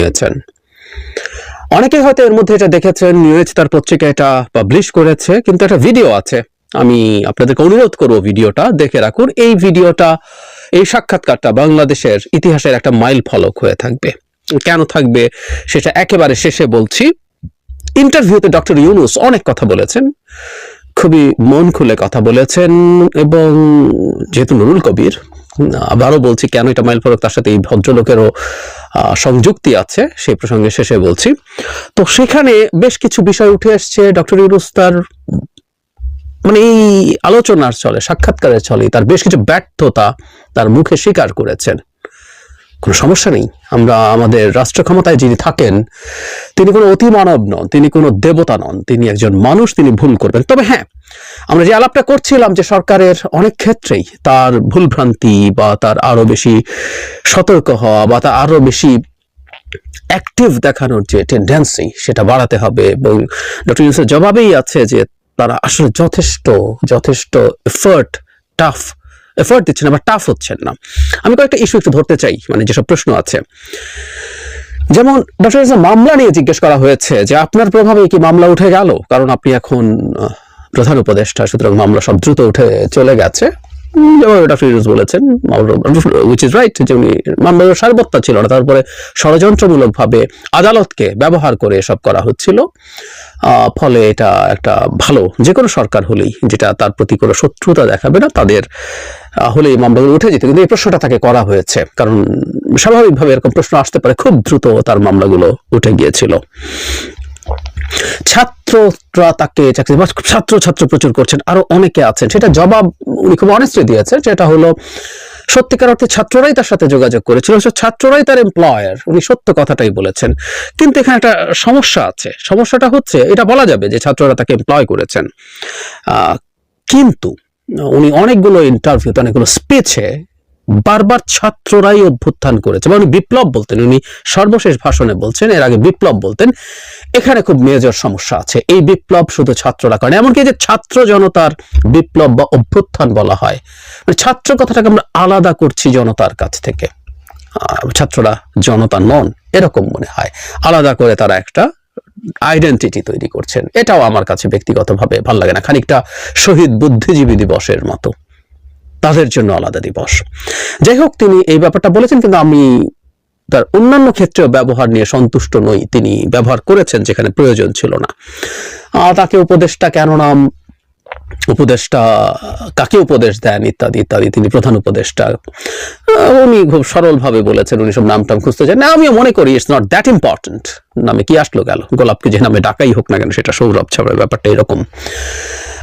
নিয়েছেন অনেকে হয়তো এর মধ্যে এটা দেখেছেন, নিউজ তার পত্রিকা এটা পাবলিশ করেছে, কিন্তু একটা ভিডিও আছে। আমি আপনাদেরকে অনুরোধ করব ভিডিওটা দেখে রাখুন। এই ভিডিওটা, এই সাক্ষাৎকারটা বাংলাদেশের ইতিহাসের একটা মাইল ফলক হয়ে থাকবে। কেন থাকবে, সেটা একেবারে শেষে বলছি। ইন্টারভিউতে ডক্টর ইউনুস অনেক কথা বলেছেন, খুবই মন খুলে কথা বলেছেন, এবং যেহেতু নুরুল কবির আবারও বলছি কেন এটা মাইল ফলক, তার সাথে এই ভদ্রলোকেরও সংযুক্তি আছে, সেই প্রসঙ্গে শেষে বলছি। তো সেখানে বেশ কিছু বিষয় উঠে এসছে ডক্টর ইউনুস তার মানে এই আলোচনার চলে সাক্ষাৎকারের চলে তার বেশ কিছু ব্যর্থতা তার মুখে স্বীকার করেছেন। কোনো সমস্যা নেই। আমরা আমাদের রাষ্ট্র ক্ষমতায় যিনি থাকেন, তিনি কোনো অতি মানব নন, তিনি কোনো দেবতা নন, তিনি একজন মানুষ, তিনি ভুল করবেন। তবে হ্যাঁ আমরা যে আলাপটা করছিলাম যে সরকারের অনেক ক্ষেত্রেই তার ভুলভ্রান্তি বা তার আরও বেশি সতর্ক হওয়া বা তার আরও বেশি অ্যাক্টিভ দেখানোর যে টেন্ডেন্সি সেটা বাড়াতে হবে এবং ডক্টর ইউনুসের জবাবেই আছে যে তারা আসলে যথেষ্ট যথেষ্ট এফার্ট টাফ এফার্ট দিচ্ছেন বা টাফ হচ্ছেন না। আমি কয়েকটা ইস্যু একটু ধরতে চাই মানে যেসব প্রশ্ন আছে। যেমন ডক্টর মামলা নিয়ে জিজ্ঞেস করা হয়েছে যে আপনার প্রভাবে কি মামলা উঠে গেল? কারণ আপনি এখন প্রধান উপদেষ্টা, সুতরাং মামলা সব দ্রুত উঠে চলে গেছে। যেভাবে ডক্টর ইউনুস বলেছেন উইচ ইজ রাইট যে উনি মামলার ছিল না, তারপরে ষড়যন্ত্রমূলক ভাবে আদালতকে ব্যবহার করে এসব করা হচ্ছিল। ফলে এটা একটা ভালো যে কোনো সরকার হলেই, যেটা তার প্রতি কোনো শত্রুতা দেখাবে না, তাদের হলেই মামলাগুলো উঠে যেত। কিন্তু এই প্রশ্নটা তাকে করা হয়েছে, কারণ স্বাভাবিকভাবে এরকম প্রশ্ন আসতে পারে, খুব দ্রুত তার মামলাগুলো উঠে গিয়েছিল। ছাত্ররা তাকে চাকরি বা ছাত্র ছাত্র প্রচুর করছেন, আরও অনেকে আছেন। সেটা জবাব উনি খুব অনেস্টলি দিয়েছেন, সেটা হলো, সত্যিকার অর্থে ছাত্ররাই তার সাথে যোগাযোগ করেছিল ছাত্ররাই তার এমপ্লয়ার উনি সত্য কথাটাই বলেছেন। কিন্তু এখানে একটা সমস্যা আছে, সমস্যাটা হচ্ছে, এটা বলা যাবে যে ছাত্ররা তাকে এমপ্লয় করেছেন। কিন্তু উনি অনেকগুলো ইন্টারভিউতে অনেকগুলো স্পিচে বারবার ছাত্ররাই অভ্যুত্থান করেছে। বা উনি বিপ্লব বলতেন, উনি সর্বশেষ ভাষণে বলছেন, এর আগে বিপ্লব বলতেন এখানে খুব মেজর সমস্যা আছে। এই বিপ্লব শুধু ছাত্ররা করেন এমনকি যে ছাত্র জনতার বিপ্লব বা অভ্যুত্থান বলা হয় মানে ছাত্র কথাটাকে আমরা আলাদা করছি জনতার কাছ থেকে। ছাত্ররা জনতা নন, এরকম মনে হয়। আলাদা করে তারা একটা আইডেন্টিটি তৈরি করছেন। এটাও আমার কাছে ব্যক্তিগতভাবে ভালো লাগে না। খানিকটা শহীদ বুদ্ধিজীবী দিবসের মতো। তাদের জন্য আলাদা দিবস। যাই হোক, তিনি এই ব্যাপারটা বলেছেন, কিন্তু আমি তার অন্যান্য ক্ষেত্রেও ব্যবহার নিয়ে সন্তুষ্ট নই তিনি। ব্যবহার করেছেন যেখানে প্রয়োজন ছিল না। তাকে উপদেশটা কেন নাম উপদেশটা কাকে উপদেশ দেন ইত্যাদি ইত্যাদি তিনি প্রধান উপদেশটা উনি খুব সরলভাবে বলেছেন, উনি সব নাম টাম খুঁজতে চান না আমিও মনে করি ইটস নট দ্যাট ইম্পর্টেন্ট নামে কি আসলো গেল? গোলাপকে যে নামে ডাকাই হোক না কেন, সেটা সৌরভ ছাড়ার ব্যাপারটা এরকম।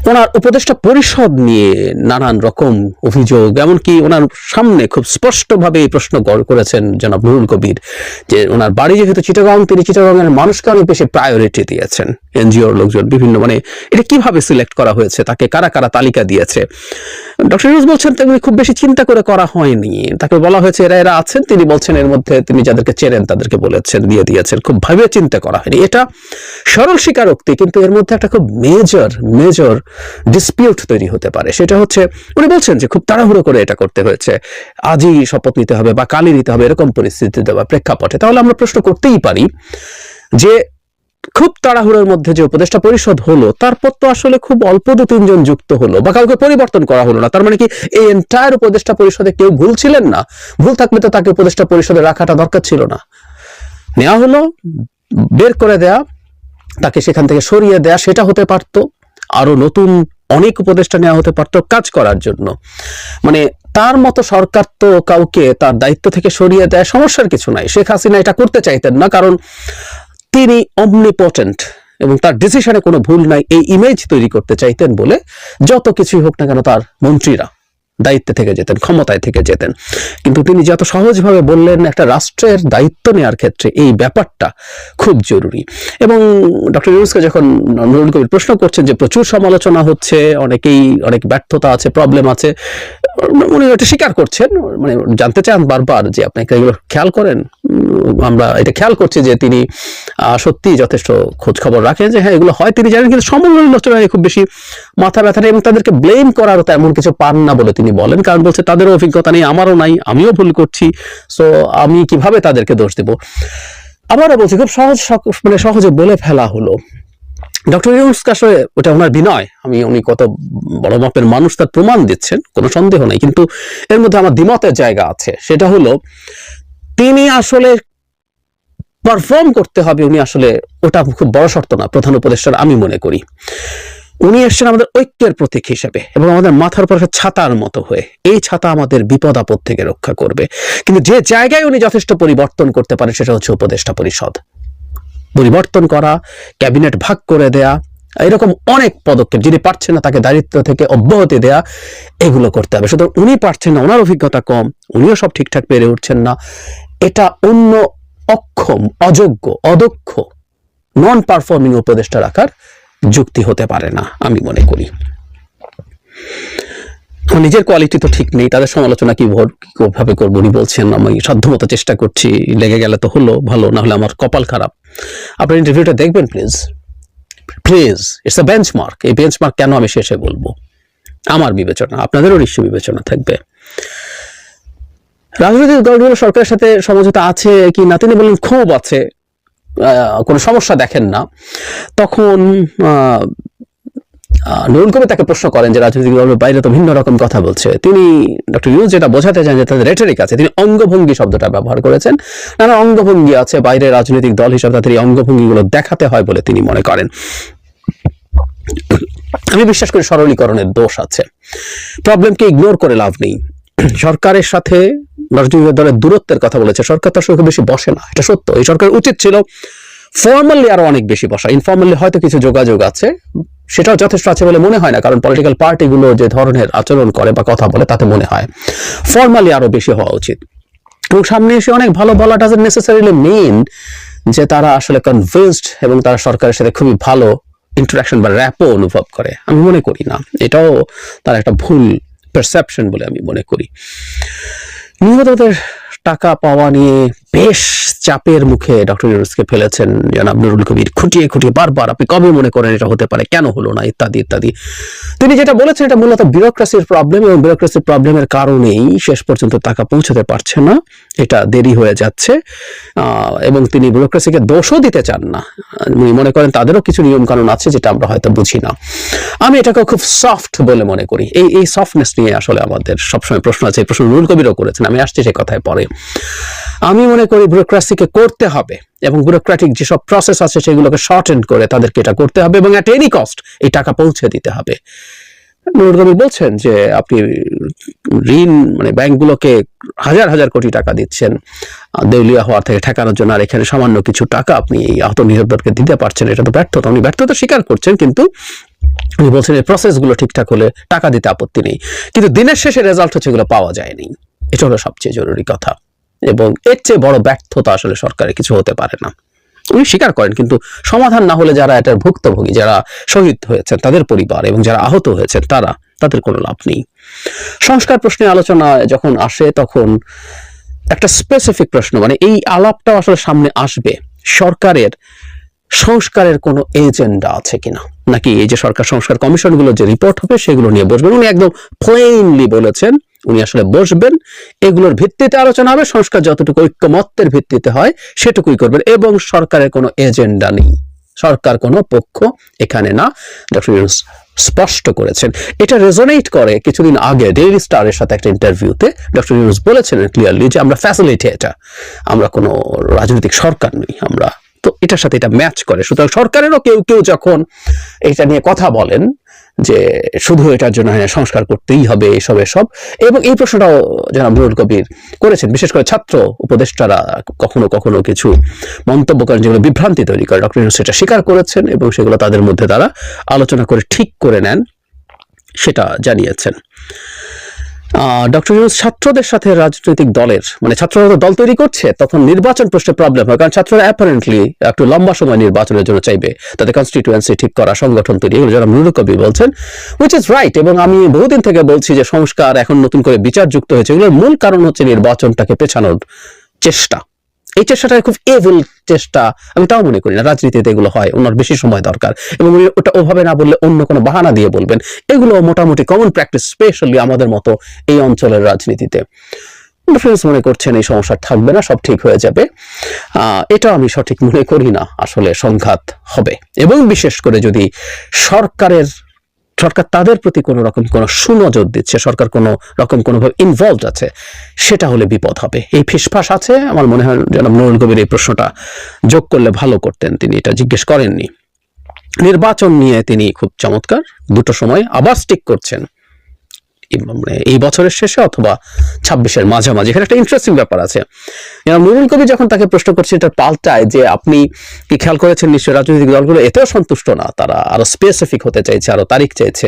ওনার উপদেষ্টা পরিষদ নিয়ে নানান রকম অভিযোগ, এমনকি ওনার সামনে খুব স্পষ্টভাবে এই প্রশ্ন করেছেন জনাব নুরুল কবির, যে ওনার বাড়ি যেহেতু চিটাগাং, তিনি চিটাগাংয়ের মানুষকে অনেক বেশি প্রায়োরিটি দিয়েছেন। এনজিওর লোকজন, বিভিন্ন মানে এটা কীভাবে সিলেক্ট করা হয়েছে, তাকে কারা কারা তালিকা দিয়েছে? ডক্টর ইউনুস বলছেন তিনি খুব বেশি চিন্তা করে করা হয়নি। তাকে বলা হয়েছে, এরা এরা আছেন, তিনি বলছেন এর মধ্যে তিনি যাদেরকে চেনেন তাদেরকে বলেছেন, দিয়ে দিয়েছেন। খুব ভাবে চিন্তা করা হয়নি। এটা সরল স্বীকারোক্তি, কিন্তু এর মধ্যে একটা খুব মেজর মেজর ডিসপিউট তৈরি হতে পারে। সেটা হচ্ছে, উনি বলছেন যে খুব তাড়াহুড়ো করে এটা করতে হয়েছে। আজই শপথ নিতে হবে বা কালই নিতে হবে, এরকম পরিস্থিতিতে বা প্রেক্ষাপটে। তাহলে আমরা প্রশ্ন করতেই পারি যে খুব তাড়াহুড়োর মধ্যে যে উপদেষ্টা পরিষদ হলো, তারপর তো আসলে খুব অল্প দু তিনজন যুক্ত হলো বা কাউকে পরিবর্তন করা হলো না। তার মানে কি, এই এন্টায়ার উপদেষ্টা পরিষদে কেউ ভুল ছিলেন না? ভুল থাকলে তো তাকে উপদেষ্টা পরিষদে রাখাটা দরকার ছিল না। নেওয়া হলো, বের করে দেয়া, তাকে সেখান থেকে সরিয়ে দেয়া, সেটা হতে পারতো। আরও নতুন অনেক উপদেষ্টা নেওয়া হতে পারত কাজ করার জন্য। মানে তার মতো সরকার তো কাউকে তার দায়িত্ব থেকে সরিয়ে দেয়, সমস্যার কিছু নাই। শেখ হাসিনা এটা করতে চাইতেন না, কারণ তিনি অমনিপটেন্ট এবং তার ডিসিশনে কোনো ভুল নাই, এই ইমেজ তৈরি করতে চাইতেন বলে যত কিছুই হোক না কেন তার মন্ত্রীরা। দায়িত্বে থেকে যেতেন, ক্ষমতায় থেকে যেতেন। কিন্তু তিনি যত সহজভাবে বললেন একটা রাষ্ট্রের দায়িত্ব নেওয়ার ক্ষেত্রে এই ব্যাপারটা খুব জরুরি। এবং ডক্টর ইউনুসকে যখন নুরুল কবির প্রশ্ন করছেন যে প্রচুর সমালোচনা হচ্ছে, অনেকেই, অনেক ব্যর্থতা আছে প্রবলেম আছে, উনি এটা স্বীকার করছেন মানে জানতে চান বারবার যে আপনি কি এগুলো খেয়াল করেন? আমরা এটা খেয়াল করছি যে তিনি সত্যি যথেষ্ট খোঁজ খবর রাখেন যে হ্যাঁ এগুলো হয় তিনি জানেন, কিন্তু সমালোচনায় খুব বেশি মাথা ব্যথা এবং তাদেরকে ব্লেম করারও তেমন কিছু পান না বলে তিনি বলেন, কারণ বলছে, তাদেরও অভিজ্ঞতা নেই, আমারও নাই, আমিও ভুল করছি, সো আমি কীভাবে তাদেরকে দোষ দেব? আবারও বলছি, খুব সহজ মানে সহজে বলে ফেলা হলো। ডক্টর ইউনুস ওটা ওনার বিনয়। আমি, উনি কত বড় মাপের মানুষ, তার প্রমাণ দিচ্ছেন, কোনো সন্দেহ নেই। কিন্তু এর মধ্যে আমার দ্বিমতের জায়গা আছে। সেটা হলো, তিনি আসলে পারফর্ম করতে হবে, উনি আসলে ওটা খুব বড় শর্ত না, প্রধান উপদেষ্টার, আমি মনে করি। উনি এসছেন আমাদের ঐক্যের প্রতীক হিসেবে এবং আমাদের মাথার উপর ছাতার মতো হয়ে। এই ছাতা আমাদের বিপদ আপদ থেকে রক্ষা করবে। কিন্তু যে জায়গায় উনি যথেষ্ট পরিবর্তন করতে পারেন, সেটা হচ্ছে উপদেষ্টা পরিষদ। পরিবর্তন করা, ক্যাবিনেট ভাগ করে দেয়া, এরকম অনেক পদক্ষেপ, যিনি পারছেন না তাকে দায়িত্ব থেকে অব্যাহতি দেয়া, এগুলো করতে হবে। সুতরাং উনি পারছেন না, ওনার অভিজ্ঞতা কম, উনিও সব ঠিকঠাক পেরে উঠছেন না। এটা অন্য অক্ষম, অযোগ্য, অদক্ষ নন পারফর্মিং উপদেষ্টা রাখার যুক্তি হতে পারে না, আমি মনে করি। নিজের কোয়ালিটি তো ঠিক নেই, তাদের সমালোচনা কি করব, উনি বলছেন, আমি সাধ্যমতো চেষ্টা করছি, লেগে গেলে তো হলো, ভালো না হলে আমার কপাল খারাপ। আপনার ইন্টারভিউটা দেখবেন please please it's a benchmark এই বেঞ্চমার্ক কেন আমি শেষে বলব? আমার বিবেচনা, আপনাদেরও নিশ্চয় বিবেচনা থাকবে। রাজনৈতিক দলগুলো সরকারের সাথে সমঝোতা আছে কি না, তিনি বলেন ক্ষোভ আছে। কোনো সমস্যা দেখেন না, তখন নুরুল কবির তাকে প্রশ্ন করেন যে রাজনৈতিক দলের বাইরে তো ভিন্ন রকম কথা বলছে। তিনি ডক্টর ইউজ যেটা বোঝাতে চান যে তাদের রেটারিক আছে, তিনি অঙ্গভঙ্গি শব্দটা ব্যবহার করেছেন। নানা অঙ্গভঙ্গি আছে, বাইরে রাজনৈতিক দল হিসাবে তাদের এই অঙ্গভঙ্গিগুলো দেখাতে হয় বলে তিনি মনে করেন। আমি বিশ্বাস করি সরলীকরণের দোষ আছে। প্রবলেমকে ইগনোর করে লাভ নেই। সরকারের সাথে রাজনৈতিক দলের দূরত্বের কথা বলেছে। সরকার তার সঙ্গে বেশি বসে না, এটা সত্য। এই সরকার উচিত ছিল ফর্মালি আরও অনেক বেশি বসা। ইনফর্মালি হয়তো কিছু যোগাযোগ আছে, সেটাও যথেষ্ট আছে বলে মনে হয় না, কারণ পলিটিক্যাল পার্টিগুলো যে ধরনের আচরণ করে বা কথা বলে তাতে মনে হয়। ফর্মালি আরও বেশি হওয়া উচিত। এবং সামনে এসে অনেক ভালো বলা ডাজেন্ট নেসেসারিলি মেন যে তারা আসলে কনভিন্সড এবং তারা সরকারের সাথে খুবই ভালো ইন্টারাকশন বা র্যাপও অনুভব করে। আমি মনে করি না। এটাও তার একটা ভুল পারসেপশন বলে আমি মনে করি। নিহতদের টাকা পাওয়া নিয়ে বেশ চাপের মুখে ডক্টর ইউনুসকে ফেলেছেন জনাব নুরুল কবির। খুঁটিয়ে খুঁটিয়ে বারবার আপনি কবে মনে করেন এটা হতে পারে? কেন হলো না? ইত্যাদি ইত্যাদি। তিনি যেটা বলেছেন এটা মূলত বিউরোক্রেসির প্রবলেম এবং বিউরোক্রেসির প্রবলেমের কারণেই শেষ পর্যন্ত টাকা পৌঁছাতে পারছে না। এটা দেরি হয়ে যাচ্ছে। এবং তিনি বিউরোক্রেসিকে দোষও দিতে চান না। উনি মনে করেন তাদেরও কিছু নিয়ম কানুন আছে যেটা আমরা হয়তো বুঝি না। আমি এটাকে খুব সফট বলে মনে করি। এই এই সফটনেস নিয়ে আসলে আমাদের সবসময় প্রশ্ন আছে। এই প্রশ্ন নুরুল কবিরও করেছেন। আমি আসছি সে কথায় পরে। আমি মনে করি ব্যুরোক্রাসিকে করতে হবে এবং ব্যুরোক্রেটিক যেসব প্রসেস আছে সেগুলোকে শর্ট এন্ড করে তাদেরকে এটা করতে হবে এবং অ্যাট এনি কস্ট এই টাকা পৌঁছে দিতে হবে। নুরুল বলছেন যে আপনি ঋণ মানে ব্যাংকগুলোকে হাজার হাজার কোটি টাকা দিচ্ছেন, দেউলিয়া হওয়ার থেকে ঠেকানোর জন্য আর এখানে সামান্য কিছু টাকা আপনি আহত নিহতদেরকে দিতে পারছেন, এটা তো ব্যর্থতা, উনি ব্যর্থতা স্বীকার করছেন কিন্তু উনি বলছেন এই প্রসেসগুলো ঠিকঠাক হলে টাকা দিতে আপত্তি নেই। কিন্তু দিনের শেষে রেজাল্ট হচ্ছে এগুলো পাওয়া যায়নি। এটা হলো সবচেয়ে জরুরি কথা। এবং এর চেয়ে বড় ব্যর্থতা আসলে সরকারের কিছু হতে পারে না। উনি স্বীকার করেন, কিন্তু সমাধান না হলে যারা এটার ভুক্তভোগী, যারা শহীদ হয়েছেন তাদের পরিবার এবং যারা আহত হয়েছেন তারা, তাদের কোনো লাভ নেই। সংস্কার প্রশ্নে আলোচনা যখন আসে তখন একটা স্পেসিফিক প্রশ্ন মানে এই আলাপটাও আসলে সামনে আসবে। সরকারের সংস্কারের কোনো এজেন্ডা আছে কিনা? নাকি এই যে সরকার সংস্কার কমিশনগুলো যে রিপোর্ট হবে, সেগুলো নিয়ে বসবেন? উনি একদম প্লেইনলি বলেছেন, উনি আসলে বসবেন। এগুলোর ভিত্তিতে আলোচনা হবে, সংস্কার যতটুকু ঐক্যমত্যের ভিত্তিতে হয়, সেটুকুই করবেন। এবং সরকারের কোনো এজেন্ডা নেই। সরকার কোনো পক্ষ এখানে না। ডক্টর ইউনুস স্পষ্ট করেছেন। এটা রেজোনেট করে কিছুদিন আগে ডেইলি স্টারের সাথে একটা ইন্টারভিউতে ডক্টর ইউনুস বলেছেন ক্লিয়ারলি যে আমরা ফ্যাসিলিটি এটা আমরা কোনো রাজনৈতিক সরকার নই, আমরা তো এটার সাথে এটা ম্যাচ করে। সুতরাং সরকারেরও কেউ কেউ যখন এটা নিয়ে কথা বলেন যে শুধু এটার জন্য হ্যাঁ, সংস্কার করতেই হবে এসব এসব এবং এই প্রশ্নটাও যারা নুরুল কবির করেছেন। বিশেষ করে ছাত্র উপদেষ্টারা কখনো কখনো কিছু মন্তব্য করেন যেগুলো বিভ্রান্তি তৈরি করে। ডক্টর সেটা স্বীকার করেছেন এবং সেগুলো তাদের মধ্যে তারা আলোচনা করে ঠিক করে নেন সেটা জানিয়েছেন। ডক্টর ছাত্রদের সাথে রাজনৈতিক দলের মানে ছাত্ররা তো দল তৈরি করছে, তখন নির্বাচন প্রশ্নে প্রবলেম হয়, কারণ ছাত্ররা অ্যাপারেন্টলি একটু লম্বা সময় নির্বাচনের জন্য চাইবে। তাদের কনস্টিটুয়েন্সি ঠিক করা, সংগঠন তৈরি, এগুলো যারা নুরুল কবি বলছেন উইচ ইজ রাইট এবং আমি বহুদিন থেকে বলছি যে সংস্কার এখন নতুন করে বিচার যুক্ত হয়েছে। এগুলোর মূল কারণ হচ্ছে নির্বাচনটাকে পেছানোর চেষ্টা। এই চেষ্টাটা খুব এভিল চেষ্টা। আমি তাও মনে করি না, রাজনীতিতে এগুলো হয়, ওনার বেশি সময় দরকার। এবং উনি ওটা ওভাবে না বললে অন্য কোনো বাহানা দিয়ে বলবেন। এগুলো মোটামুটি কমন প্র্যাকটিস স্পেশালি আমাদের মতো এই অঞ্চলের রাজনীতিতে। ডিফারেন্স মনে করছেন এই সমস্যা থাকবে না, সব ঠিক হয়ে যাবে। এটা আমি সঠিক মনে করি না, আসলে সংঘাত হবে। এবং বিশেষ করে যদি সরকারের সরকার তাদের প্রতি কোনো রকম কোনো সুনজর দিচ্ছে, সরকার কোনো রকম কোনোভাবে ইনভলভ আছে, সেটা হলে বিপদ হবে। এই ফিসফাস আছে, আমার মনে হয় যেন নুরুল কবির এই প্রশ্নটা যোগ করলে ভালো করতেন, তিনি এটা জিজ্ঞেস করেননি। নির্বাচন নিয়ে তিনি খুব চমৎকার, দুটো সময় আবার স্টিক করছেন। এই মানে এই বছরের শেষে অথবা ছাব্বিশের মাঝামাঝি। এখানে একটা ইন্টারেস্টিং ব্যাপার আছে। নুরুল কবি যখন তাকে প্রশ্ন করছে এটা পাল্টায় যে আপনি কি খেয়াল করেছেন নিশ্চয়ই রাজনৈতিক দলগুলো এতেও সন্তুষ্ট না, তারা আরও স্পেসিফিক হতে চাইছে, আরও তারিখ চাইছে।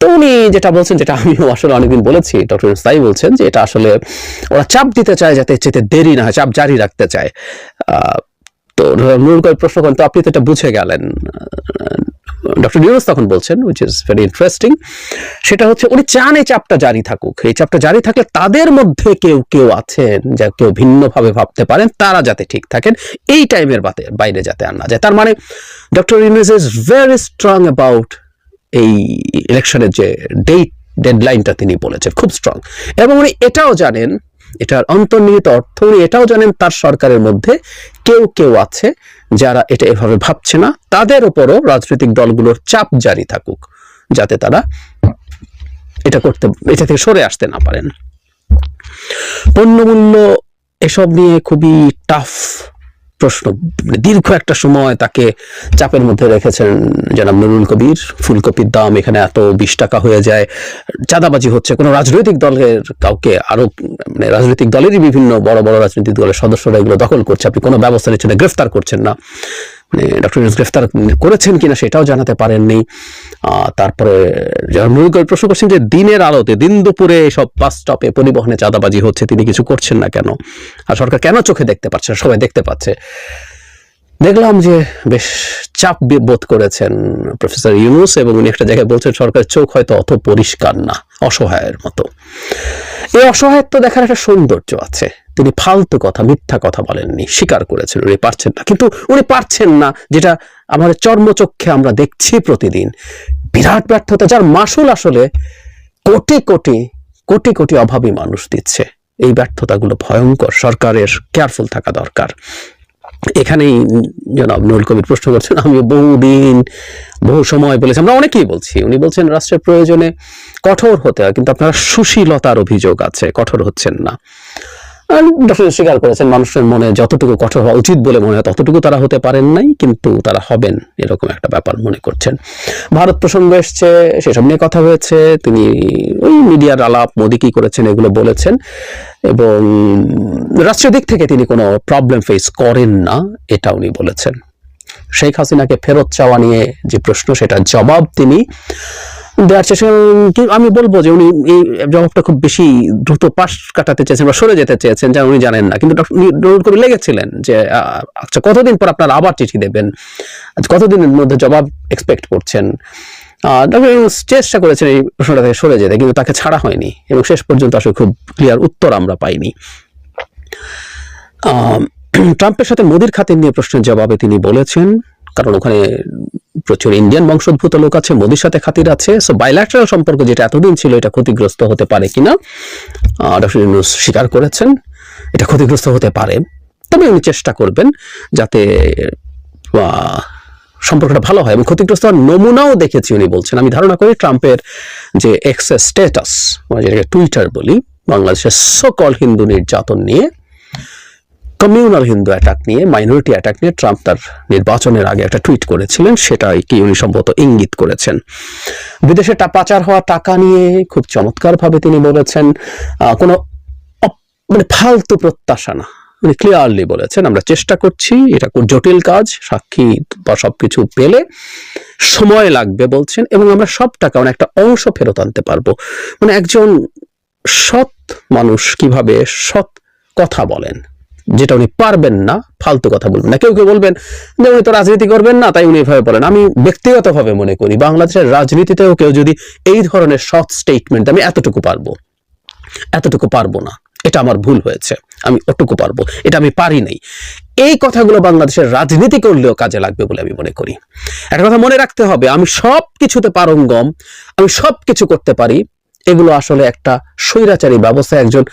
তো উনি যেটা বলছেন, যেটা আমিও আসলে অনেকদিন বলেছি, ডক্টর তাই বলছেন যে এটা আসলে ওরা চাপ দিতে চায় যাতে চেতে দেরি না হয়, চাপ জারি রাখতে চায়। তো নুরুল কবি প্রশ্ন করেন, তো আপনি তো এটা বুঝে গেলেন। ডক্টর নিউজ তখন বলছেন উইচ ইজ ভেরি ইন্টারেস্টিং সেটা হচ্ছে উনি চান এই চাপটা জারি থাকুক। এই চাপটা জারি থাকলে তাদের মধ্যে কেউ কেউ আছেন যা কেউ ভিন্নভাবে ভাবতে পারেন, তারা যাতে ঠিক থাকেন, এই টাইমের বাতে, বাইরে যাতে আর না যায়। তার মানে doctor Yunus is very strong about এই ইলেকশনের যে ডেট ডেডলাইনটা তিনি বলেছেন, খুব স্ট্রং এবং উনি এটাও জানেন এটার অন্তর্নিহিত অর্থ উনি এটাও জানেন তার সরকারের মধ্যে কেউ কেউ আছে যারা এটা এভাবে ভাবছে না। তাদের উপরও রাজনৈতিক দলগুলোর চাপ জারি থাকুক, যাতে তারা এটা করতে, এটা থেকে সরে আসতে না পারেন। পণ্যমূল্য এসব নিয়ে খুবই টাফ প্রশ্ন। মানে দীর্ঘ একটা সময় তাকে চাপের মধ্যে রেখেছেন জনাব নুরুল কবির। ফুলকপির দাম এখানে এত বিশ টাকা হয়ে যায়। চাঁদাবাজি হচ্ছে। কোনো রাজনৈতিক দলের কাউকে আরও মানে রাজনৈতিক দলেরই বিভিন্ন বড় বড় রাজনৈতিক দলের সদস্যরা এগুলো দখল করছে। আপনি কোনো ব্যবস্থা নিচ্ছেন গ্রেফতার করছেন না। মানে ডক্টর ইউনূস গ্রেফতার করেছেন কিনা সেটাও জানাতে পারেননি। তারপরে কবির প্রশ্ন করছেন যে দিনের আলোতে দিন দুপুরে সব বাস স্টপে পরিবহনে চাঁদাবাজি হচ্ছে, তিনি কিছু করছেন না কেন? আর সরকার কেন চোখে দেখতে পাচ্ছে না? সবাই দেখতে পাচ্ছে। দেখলাম যে বেশ চাপ বোধ করেছেন প্রফেসর ইউনুস এবং উনি একটা জায়গায় বলছেন, সরকারের চোখ হয়তো অত পরিষ্কার না, অসহায়ের মতো। এই অসহায়ত্ব দেখার একটা সৌন্দর্য আছে। তিনি ফালতু কথা, মিথ্যা কথা বলেননি, স্বীকার করেছেন উনি পারছেন না। কিন্তু উনি পারছেন না, যেটা আমাদের চর্মচক্ষে আমরা দেখছি প্রতিদিন। বিরাট ব্যর্থতা, যার মাসুল আসলে কোটি কোটি কোটি কোটি অভাবী মানুষ দিচ্ছে। এই ব্যর্থতাগুলো ভয়ঙ্কর, সরকারের কেয়ারফুল থাকা দরকার। এখানেই জনাব নুরুল কবির প্রশ্ন করছেন, আমি বহুদিন, বহু সময় বলেছি, আমরা অনেকেই বলছি, উনি বলছেন, রাষ্ট্রের প্রয়োজনে কঠোর হতে হয়, কিন্তু আপনারা সুশীলতার অভিযোগ আছে, কঠোর হচ্ছেন না। ডক্টর স্বীকার করেছেন মানুষের মনে যতটুকু কঠোর হওয়া উচিত বলে মনে হয় ততটুকু তারা হতে পারেন নাই, কিন্তু তারা হবেন, এরকম একটা ব্যাপার মনে করছেন। ভারত প্রসঙ্গ এসছে, সেসব নিয়ে কথা হয়েছে, তিনি ওই মিডিয়ার আলাপ, মোদি কি করেছেন এগুলো বলেছেন, এবং রাষ্ট্রীয় দিক থেকে তিনি কোনো প্রবলেম ফেস করেন না, এটা উনি বলেছেন। শেখ হাসিনাকে ফেরত চাওয়া নিয়ে যে প্রশ্ন সেটা জবাব তিনি দেওয়ার চেষ্টা আমি বলব যে উনি এই জবাবটা খুব বেশি দ্রুত পাশ কাটাতে চেয়েছেন বা সরে যেতে চেয়েছেন যা উনি জানেন না। কিন্তু ডক্টর কবির লেগেছিলেন যে আচ্ছা কতদিন পর আপনারা আবার চিঠি দেবেন? আচ্ছা, কতদিনের মধ্যে জবাব এক্সপেক্ট করছেন? ডক্টর চেষ্টা করেছেন এই প্রশ্নটা থেকে সরে যেতে কিন্তু তাকে ছাড়া হয়নি এবং শেষ পর্যন্ত আসলে খুব ক্লিয়ার উত্তর আমরা পাইনি। ট্রাম্পের সাথে মোদির খাতির নিয়ে প্রশ্নের জবাবে তিনি বলেছেন কারণ ওখানে প্রচুর ইন্ডিয়ান বংশোদ্ভূত লোক আছে, মোদির সাথে খাতির আছে সো বাইল্যাটারাল সম্পর্ক যেটা এতদিন ছিল এটা ক্ষতিগ্রস্ত হতে পারে কিনা ডক্টর ইউনুস স্বীকার করেছেন, এটা ক্ষতিগ্রস্ত হতে পারে। তবে উনি চেষ্টা করবেন যাতে সম্পর্কটা ভালো হয় এবং ক্ষতিগ্রস্ত হওয়ার নমুনাও দেখেছি উনি বলছেন। আমি ধারণা করি ট্রাম্পের যে এক্স স্ট্যাটাস যেটাকে টুইটার বলি, বাংলাদেশের সকল হিন্দু নির্যাতন নিয়ে কমিউনাল হিন্দু অ্যাটাক নিয়ে মাইনরিটি অ্যাটাক নিয়ে ট্রাম্প তার নির্বাচনের আগে একটা টুইট করেছিলেন সেটাই কি উনি সম্ভবত ইঙ্গিত করেছেন। বিদেশে পাচার হওয়া টাকা নিয়ে খুব চমৎকারভাবে তিনি বলেছেন কোনো মানে ফালতু প্রত্যাশা না। উনি ক্লিয়ারলি বলেছেন, আমরা চেষ্টা করছি, এটা খুব জটিল কাজ, সাক্ষী বা সবকিছু পেলে সময় লাগবে বলছেন, এবং আমরা সব টাকা মানে একটা অংশ ফেরত আনতে পারব। মানে একজন সৎ মানুষ কীভাবে সৎ কথা বলেন? যেটা উনি পারবেন না, ফালতু কথা বলবেন না। কেউ কেউ বলবেন যে উনি তো রাজনীতি করবেন না, তাই উনি এভাবে বলেন। আমি ব্যক্তিগতভাবে মনে করি, বাংলাদেশের রাজনীতিতেও কেউ যদি এই ধরনের সৎ স্টেটমেন্ট আমি এতটুকু পারব। এতটুকু পারব না। এটা আমার ভুল হয়েছে। আমি ওটুকু পারব। এটা আমি পারি নাই। এই কথাগুলো বাংলাদেশের রাজনীতি করলেও কাজে লাগবে বলে আমি মনে করি। একটা কথা মনে রাখতে হবে, আমি সব কিছুতে পারঙ্গম, আমি সব কিছু করতে পারি। এগুলো আসলে একটা স্বৈরাচারী ব্যবস্থা একজন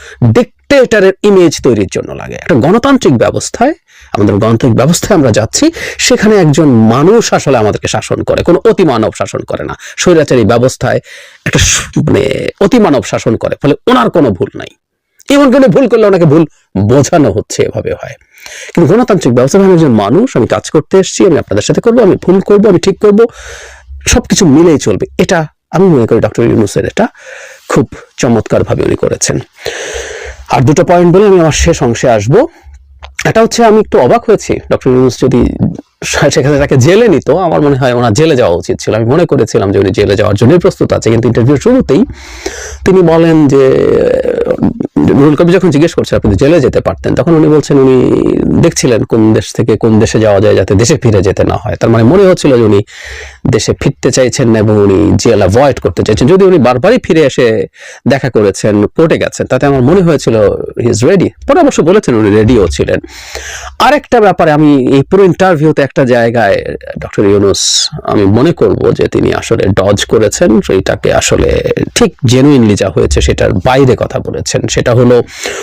ডিক্টেটরের ইমেজ তৈরির জন্য লাগে। একটা গণতান্ত্রিক ব্যবস্থায়, আমাদের গণতান্ত্রিক ব্যবস্থায় আমরা যাচ্ছি, সেখানে একজন মানুষ আসলে আমাদেরকে শাসন করে। কোনো অতিমানব শাসন করে না। স্বৈরাচারী ব্যবস্থায় একটা মানে অতিমানব শাসন করে, ফলে ওনার কোনো ভুল নাই। এমন কোনো ভুল করলে ওনাকে ভুল বোঝানো হচ্ছে এভাবে হয়। কিন্তু গণতান্ত্রিক ব্যবস্থা আমি একজন মানুষ, আমি কাজ করতে এসেছি, আমি আপনাদের সাথে করব, আমি ভুল করব, আমি ঠিক করব, সবকিছু মিলেই চলবে। এটা আমি মনে করি ডক্টর ইউনুসের এটা খুব চমৎকার ভাবে উনি করেছেন। আর দুটো পয়েন্ট বলে আমি আমার শেষ অংশে আসব। এটা হচ্ছে আমি একটু অবাক হয়েছি ডক্টর ইউনুস যদি সেখানে তাকে জেলে নিত। আমার মনে হয় ওনার জেলে যাওয়া উচিত ছিল। আমি মনে করেছিলাম যে উনি জেলে যাওয়ার জন্যই প্রস্তুত আছে, কিন্তু ইন্টারভিউ শুরুতেই তিনি বলেন যে, নুরুল কবি যখন জিজ্ঞেস করছে আপনি জেলে যেতে পারতেন, তখন উনি বলছেন উনি দেখছিলেন কোন দেশ থেকে কোন দেশে যাওয়া যায় যাতে দেশে ফিরে যেতে না হয়। তার মানে মনে হচ্ছিল যে উনি দেশে ফিরতে চাইছেন না এবং উনি জেল অ্যাভয়েড করতে চাইছেন। যদি উনি বারবারই ফিরে এসে দেখা করেছেন, কোর্টে গেছেন, তাতে আমার মনে হয়েছিল হি ইজ রেডি পরে অবশ্য বলেছেন উনি রেডিও ছিলেন। আরেকটা ব্যাপারে আমি এই পুরো ইন্টারভিউতে একটা জায়গায়, ডক্টর ইউনুস, আমি মনে করব যে তিনি আসলে ডজ করেছেন, সেইটাকে আসলে ঠিক জেনুইনলি যা হয়েছে সেটার বাইরে কথা বলেছেন। সেটা হলো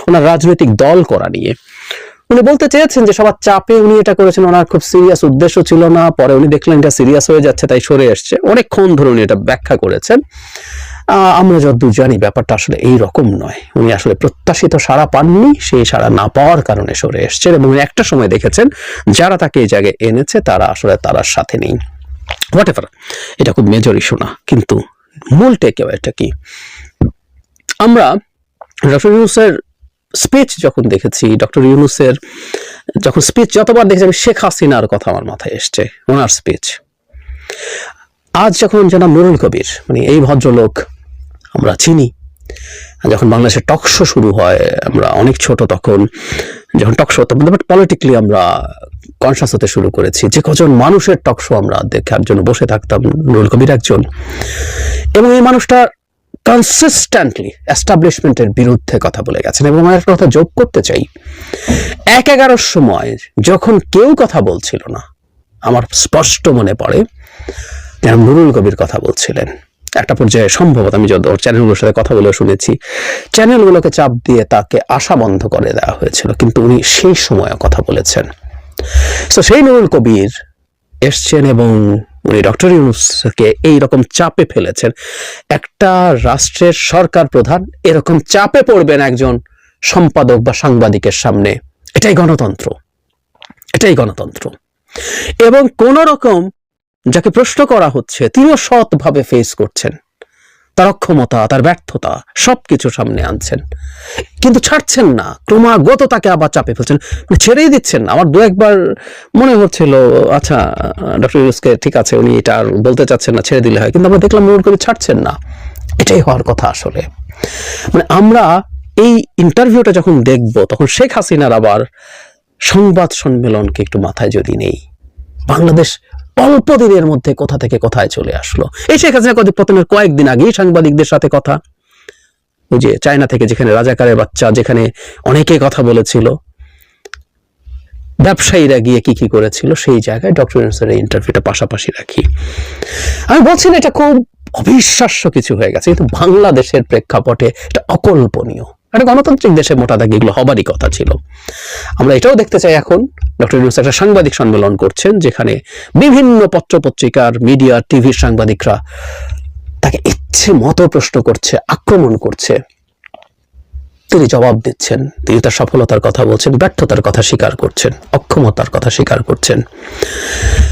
ওনার রাজনৈতিক দল করা নিয়ে। উনি বলতে চেয়েছেন যে সবার চাপে উনি এটা করেছেন, ওনার খুব সিরিয়াস উদ্দেশ্য ছিল না। পরে উনি দেখলেন এটা সিরিয়াস হয়ে যাচ্ছে, তাই সরে এসছে। অনেকক্ষণ ধরে উনি এটা ব্যাখ্যা করেছেন। আমরা যতদূর জানি ব্যাপারটা আসলে এই রকম নয়। উনি আসলে প্রত্যাশিত সাড়া পাননি, সেই সাড়া না পাওয়ার কারণে সরে এসছেন এবং উনি একটা সময় দেখেছেন, যারা তাকে এই জায়গায় এনেছে, তারা আসলে তার সাথে নেই। হোয়াট এভার এটা খুব মেজর ইস্যু না, কিন্তু মূল টেক এটা কি? আমরা ডক্টর ইউনুসের স্পিচ যখন দেখেছি ডক্টর ইউনুসের যখন স্পিচ যতবার দেখেছি, আমি শেখ হাসিনার কথা আমার মাথায় এসছে, ওনার স্পিচ আজ যখন জানাব নুরুল কবির মানে এই ভদ্রলোক আমরা চিনি। যখন বাংলাদেশের টকশো শুরু হয়, আমরা অনেক ছোট তখন যখন টকশো তখন বাট পলিটিক্যালি আমরা কনসাস হতে শুরু করেছি। যে কজন মানুষের টকশো আমরা দেখার জন্য বসে থাকতাম, নুরুল কবির একজন। এবং এই মানুষটা কনসিস্ট্যান্টলি এস্টাবলিশমেন্টের বিরুদ্ধে কথা বলে গেছেন। এবং আমি একটা কথা যোগ করতে চাই। এক এগারোর সময় যখন কেউ কথা বলছিল না, আমার স্পষ্ট মনে পড়ে, যেন নুরুল কবির কথা বলছিলেন। একটা পর্যায়ে সম্ভবত আমি যত চ্যানেলগুলোর সাথে কথা বলে শুনেছি চ্যানেলগুলোকে চাপ দিয়ে তাকে আশা বন্ধ করে দেওয়া হয়েছিল, কিন্তু উনি সেই সময় কথা বলেছেন। তো সেই নুরুল কবির এসছেন এবং উনি ডক্টর ইউনুসকে এই রকম চাপে ফেলেছেন। একটা রাষ্ট্রের সরকার প্রধান এরকম চাপে পড়বেন একজন সম্পাদক বা সাংবাদিকের সামনে। এটাই গণতন্ত্র। এটাই গণতন্ত্র। এবং কোন রকম যাকে প্রশ্ন করা হচ্ছে, তিনিও সৎভাবে ফেস করছেন। তার অক্ষমতা, তার ব্যর্থতা সবকিছু সামনে আনছেন। কিন্তু ছাড়ছেন না, ক্রমাগত তাকে আবার চাপে ফেলছেন। মানে ছেড়েই দিচ্ছেন আমার দু একবার মনে হচ্ছিল আচ্ছা ডক্টর ইউসকে ঠিক আছে, উনি এটা আর বলতে চাচ্ছেন না, ছেড়ে দিলে হয়। কিন্তু আমরা দেখলাম মনে করি ছাড়ছেন না। এটাই হওয়ার কথা আসলে। মানে আমরা এই ইন্টারভিউটা যখন দেখব, তখন শেখ হাসিনার আবার সংবাদ সম্মেলনকে একটু মাথায় যদি নেই। বাংলাদেশ অল্প দিনের মধ্যে কোথা থেকে কোথায় চলে আসলো। এই শেখ হাসিনা প্রথমের কয়েকদিন আগেই সাংবাদিকদের সাথে কথা। ওই যে চায়না থেকে যেখানে রাজাকারের বাচ্চা, যেখানে অনেকে কথা বলেছিল, ব্যবসায়ীরা গিয়ে কি কি করেছিল, সেই জায়গায় ডক্টর ইউনুসের এই ইন্টারভিউটা পাশাপাশি রাখি। আমি বলছি না, এটা খুব অবিশ্বাস্য কিছু হয়ে গেছে, কিন্তু বাংলাদেশের প্রেক্ষাপটে এটা অকল্পনীয়। একটা গণতান্ত্রিক দেশে মোটা দাগে এগুলো হবারই কথা ছিল। আমরা এটাও দেখতে চাই এখন ডক্টর ইউনুস একটা সাংবাদিক সম্মেলন করছেন, যেখানে বিভিন্ন পত্রপত্রিকার, মিডিয়া, টিভির সাংবাদিকরা তাকে ইচ্ছে মতো প্রশ্ন করছে, আক্রমণ করছে। তিনি জবাব দিচ্ছেন, তিনি তার সফলতার কথা বলছেন, ব্যর্থতার কথা স্বীকার করছেন, অক্ষমতার কথা স্বীকার করছেন।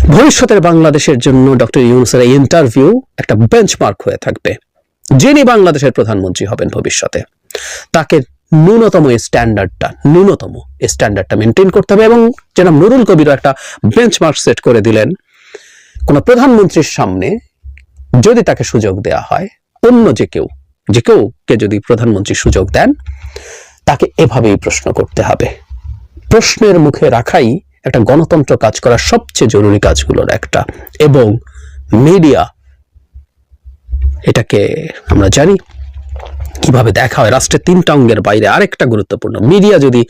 ভবিষ্যতের বাংলাদেশের জন্য ডক্টর ইউনুসের এই ইন্টারভিউ একটা বেঞ্চমার্ক হয়ে থাকবে। যিনি বাংলাদেশের প্রধানমন্ত্রী হবেন ভবিষ্যতে। তাকে ন্যূনতম স্ট্যান্ডার্ডটা ন্যূনতম স্ট্যান্ডার্ডটা মেনটেন করতে হবে এবং যেন নুরুল কবির একটা বেঞ্চমার্ক সেট করে দিলেন। কোন প্রধানমন্ত্রীর সামনে যদি তাকে সুযোগ দেয়া হয়, অন্য যে কেউ যে কেউ কে যদি প্রধানমন্ত্রী সুযোগ দেন, তাকে এভাবেই প্রশ্ন করতে হবে। প্রশ্নের মুখে রাখাই একটা গণতন্ত্র কাজ করার সবচেয়ে জরুরি কাজগুলোর একটা। এবং মিডিয়া এটাকে আমরা জানি কীভাবে দেখা হয়? রাষ্ট্রের তিনটা অঙ্গের বাইরে আরেকটা গুরুত্বপূর্ণ। মিডিয়া যদি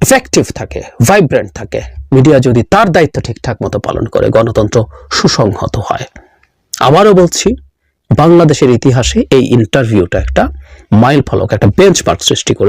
এফেক্টিভ থাকে ভাইব্রেন্ট থাকে মিডিয়া যদি তার দায়িত্ব ঠিকঠাক মতো পালন করে, গণতন্ত্র সুসংহত হয়। আবারও বলছি, বাংলাদেশের ইতিহাসে এই ইন্টারভিউটা একটা মাইল ফলক, একটা বেঞ্চমার্ক সৃষ্টি করে